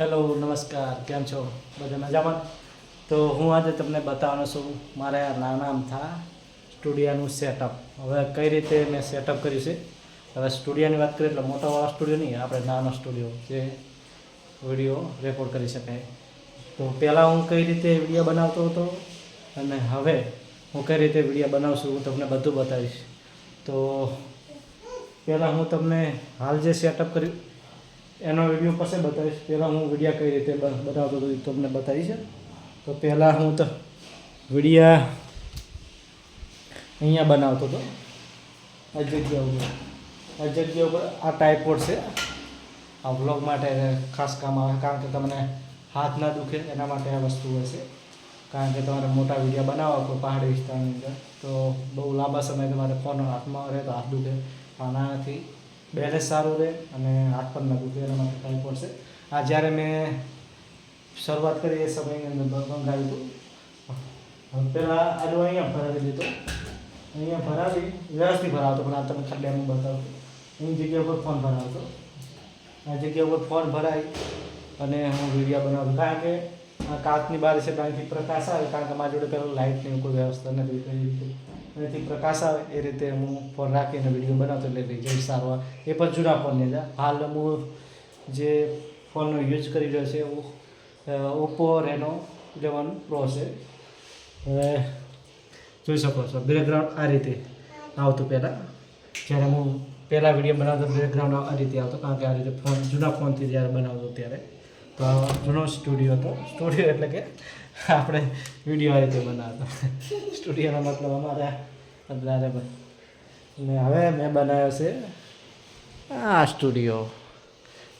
Hello, નમસ્કાર. કેમ છો? બધા મજામાં? તો હું આજે તમને બતાવવાનો છું, મારે આ નાના અમથા સ્ટુડિયોનું સેટઅપ હવે કઈ રીતે મેં સેટઅપ કર્યું છે? હવે સ્ટુડિયોની વાત કરીએ એટલે મોટાવાળા સ્ટુડિયો નહીં, આપણે નાનો સ્ટુડિયો જે વીડિયો રેકોર્ડ કરી શકાય. તો પહેલાં હું કઈ રીતે વીડિયો બનાવતો હતો અને હવે હું કઈ રીતે વીડિયો બનાવું છું હું તમને બધું બતાવીશ. તો પહેલાં હું તમને હાલ જે સેટઅપ કર્યું એનો વીડિયો પછી બતાવીશ. પહેલાં હું વિડીયા કઈ રીતે બતાવતો હતો એ તમને બતાવીશ. તો પહેલાં હું તો વિડીયા અહીંયા બનાવતો હતો. આ જગ્યા ઉપર. આ જગ્યા ઉપર આ ટાઈપોડ છે. આ વ્લોગ માટે ખાસ કામ આવે, કારણ કે તમને હાથ ના દુખે એના માટે આ વસ્તુ હોય છે. કારણ કે તમારે મોટા વીડિયો બનાવવા કોઈ પહાડી વિસ્તારની અંદર. તો બહુ લાંબા સમય તમારે ફોન હાથમાં રહે તો હાથ દુખે. આનાથી બેલેન્સ સારું રહે અને હાથ પણ ન દુખે એના માટે ટાઈમ પડશે. આ જ્યારે મેં શરૂઆત કરી એ સમયની અંદર મંગાવ્યું હતું. પહેલાં આલુ અહીંયા ભરાવી દીધું. અહીંયા ભરાવી, વ્યવસ્થિત ભરાવતો, પણ આ તમે ખાલી ડેમો બતાવતો એની જગ્યા ઉપર ફોન ભરાવતો. આ જગ્યા ઉપર ફોન ભરાય અને હું વીડિયો બનાવતો કારણ કે આ કાચની બહાર છે ત્યાંથી પ્રકાશ આવે, કારણ કે મારી જોડે પહેલાં લાઇટની કોઈ વ્યવસ્થા નથી એનાથી પ્રકાશ આવે એ રીતે હું ફોન રાખીને વીડિયો બનાવતો એટલે રિઝલ્ટ સારો આવે એ પણ જૂના ફોનની અંદર. હાલ હું જે ફોનનો યુઝ કરી રહ્યો છે ઓપ્પો, રેનો ઇલેવન પ્રો છે. હવે જોઈ શકો છો, બેકગ્રાઉન્ડ આ રીતે આવતું પહેલાં. જ્યારે હું પહેલાં વીડિયો બનાવતો, બેકગ્રાઉન્ડ આ રીતે આવતો. કારણ કે આ રીતે ફોન, જૂના ફોનથી જ્યારે બનાવતો ત્યારે. તો જૂનો સ્ટુડિયો હતો. સ્ટુડિયો એટલે કે આપણે વીડિયો આ રીતે બનાવતા. સ્ટુડિયોનો મતલબ અમારે અત્યારે ને હવે મેં બનાવ્યો છે આ સ્ટુડિયો.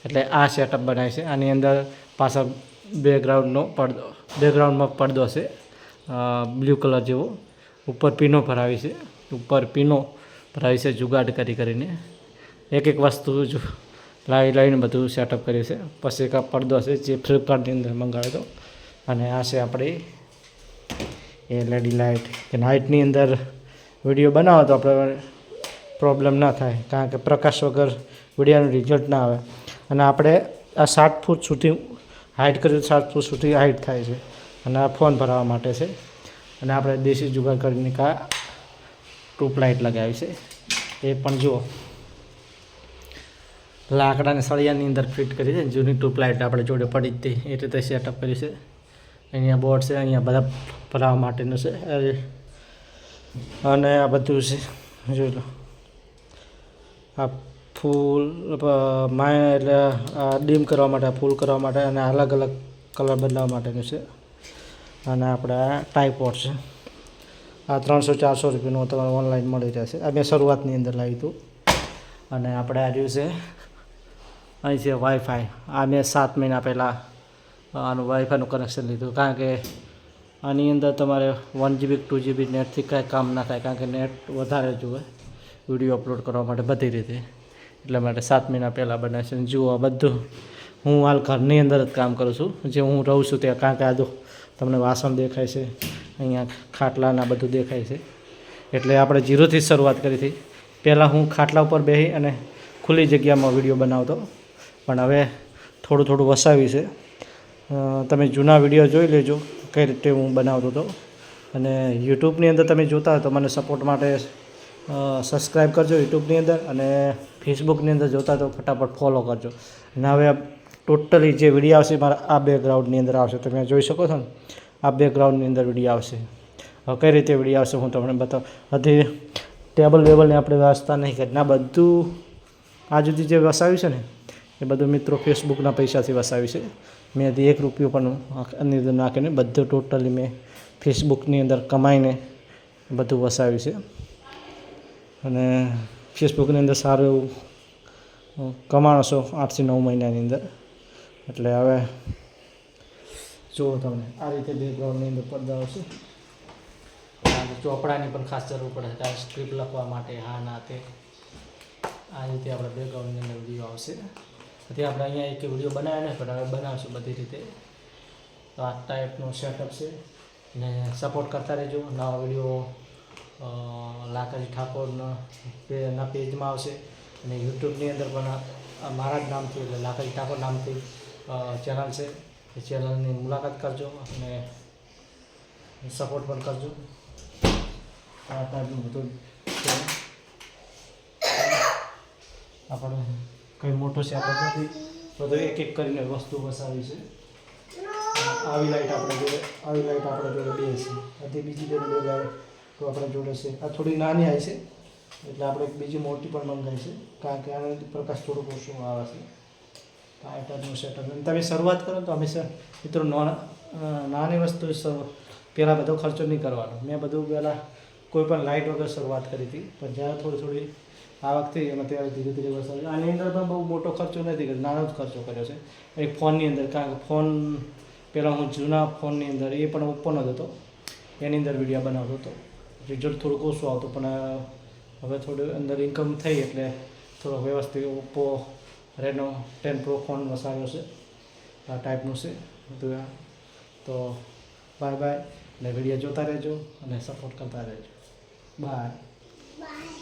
એટલે આ સેટઅપ બનાવે છે. આની અંદર પાછળ બેકગ્રાઉન્ડનો પડદો બેકગ્રાઉન્ડમાં પડદો છે. બ્લુ કલર જેવો. ઉપર પીનો ભરાવી છે. ઉપર પીનો ભરાવી છે, જુગાડ કરી કરીને. એક એક વસ્તુ લાવી લાવીને બધું સેટઅપ કર્યું છે. પછી એક પડદો છે જે ફ્લિપકાર્ટની અંદર મંગાવ્યો હતો. અને આ છે આપણી એલઈડી લાઇટ કે નાઇટની અંદર વીડિયો બનાવો તો આપણે પ્રોબ્લેમ ના થાય. કારણ કે પ્રકાશ વગર વિડીયોનું રિઝલ્ટ ના આવે. અને આપણે આ સાત ફૂટ સુધી હાઇટ કર્યું સાત ફૂટ સુધી હાઇટ થાય છે. અને આ ફોન ભરાવા માટે છે. અને આપણે દેશી જુગાડ કરીને કા ટ્યુબલાઇટ લગાવી છે. એ પણ જુઓ. લાકડાને સળિયાની અંદર ફિટ કરી છે જૂની ટ્યુબ લાઇટ આપણે જોડે પડી હતી એ રીતે સેટઅપ કર્યું છે. અહીંયા બોર્ડ છે, અહીંયા બધા ભરાવવા માટેનું છે. અને આ બધું છે, જોઈ લો. આ ફૂલ માય, એટલે આ ડીમ કરવા માટે ફૂલ કરવા માટે અને અલગ અલગ કલર બદલાવવા માટેનું છે. અને આપણે આ ટાઈપોડ છે. આ ત્રણસો ચારસો રૂપિયાનું તમારે ઓનલાઈન મળી રહેશે. આ મેં શરૂઆતની અંદર લાવ્યું હતું. અને આપણે આ છે અહીં છે વાઈફાઈ આ મેં સાત મહિના પહેલાં આનું વાઈફાઈનું કનેક્શન લીધું. કારણ કે આની અંદર તમારે વન જીબી ટુ જીબી નેટથી કાંઈ કામ ના થાય, કારણ કે નેટ વધારે જુએ વીડિયો અપલોડ કરવા માટે બધી રીતે. એટલા માટે સાત મહિના પહેલાં બનાવે છે. જુઓ આ બધું. હું હાલ ઘરની અંદર જ કામ કરું છું. જે હું રહું છું ત્યાં, કારણ કે આ તમને વાસણ દેખાય છે, અહીંયા ખાટલાના બધું દેખાય છે. એટલે આપણે જીરોથી શરૂઆત કરી હતી. પહેલાં હું ખાટલા ઉપર બેસી અને ખુલ્લી જગ્યામાં વીડિયો બનાવતો. પણ હવે થોડું થોડું વસાવી છે. તમે જૂના વીડિયો જોઈ લેજો, કઈ રીતે હું બનાવતો હતો. અને યુટ્યુબની અંદર તમે જોતા તો મને સપોર્ટ માટે સબસ્ક્રાઈબ કરજો યુટ્યુબની અંદર અને ફેસબુકની અંદર જોતા તો ફટાફટ ફોલો કરજો. અને હવે ટોટલી જે વીડિયો આવશે મારા, આ બેકગ્રાઉન્ડની અંદર આવશે. તમે જોઈ શકો છો ને? આ બેકગ્રાઉન્ડની અંદર વીડિયો આવશે. હવે કઈ રીતે વીડિયો આવશે હું તમને બતાવું, હજી ટેબલ વેબલની આપણે વ્યવસ્થા નહીં કરી. ના, બધું આ સુધી જે વસાવ્યું છે ને એ બધું મિત્રો ફેસબુકના પૈસાથી વસાવી છે. મેં હજી એક રૂપિયો પણ અંદર નાખીને બધું ટોટલી મેં ફેસબુકની અંદર કમાઈને બધું વસાવ્યું છે. અને ફેસબુકની અંદર સારું એવું કમાણશો કમાણો છો આઠથી નવ મહિનાની અંદર. એટલે હવે જુઓ તમને, આ રીતે બેકગ્રાઉન્ડની અંદર પડદા અને ચોપડાની પણ ખાસ જરૂર પડે કારણ સ્ક્રિપ્ટ લખવા માટે, હા, ના, તે. આ રીતે આપણે બેકગ્રાઉન્ડની અંદર વ્યૂ આવશે. પછી આપણે અહીંયા એક વીડિયો બનાવ્યો ને, પણ હવે બનાવશું બધી રીતે. તો આ ટાઈપનો સેટઅપ છે. ને સપોર્ટ કરતા રહેજો. નવા વીડિયો લાકાજી ઠાકોરના ના પેજમાં આવશે. અને યુટ્યુબની અંદર પણ મારા જ નામથી, એટલે લાકાજી ઠાકોર નામથી ચેનલ છે. એ ચેનલની મુલાકાત કરજો અને સપોર્ટ પણ કરજો. આ ટાઈપનું બધું આપણે કંઈ મોટો સેટઅપ નથી. બધો એક એક કરીને વસ્તુ વસાવી છે. આવી લાઈટ આપણે જોડે, આવી લાઈટ આપણે જોડે બે છે. આ બીજી જોડે બે લાઈટ તો આપણે જોડે છે. આ થોડી નાની આવી છે, એટલે આપણે બીજી મોટી પણ મંગાવી છે. કારણ કે આનાથી પ્રકાશ થોડુંક ઓછું આવે છે. આ ટાઈપનું સેટઅપ અને તમે શરૂઆત કરો તો હંમેશા મિત્રો, નાના નાની વસ્તુ પહેલાં બધો ખર્ચો નહીં કરવાનો. મેં બધું પહેલાં કોઈ પણ લાઇટ વગર શરૂઆત કરી હતી. પણ જ્યારે થોડી થોડી આવક થઈ એમાં ત્યારે ધીરે ધીરે વરસાદ આની અંદર પણ બહુ મોટો ખર્ચો નથી કર્યો. નાનો જ ખર્ચો કર્યો છે. એક ફોનની અંદર, કારણ કે ફોન પહેલાં હું જૂના ફોનની અંદર, એ પણ ઓપન જ હતો. એની અંદર વીડિયો બનાવતો હતો. રિઝલ્ટ થોડુંક ઓછું આવતું, પણ હવે થોડું અંદર ઇન્કમ થઈ એટલે થોડો વ્યવસ્થિત Oppo Reno ten Pro phone વસાવ્યો છે. આ ટાઈપનું છે. બધું તો બાય બાય. અને વીડિયો જોતા રહેજો અને સપોર્ટ કરતા રહેજો. Bye Bye.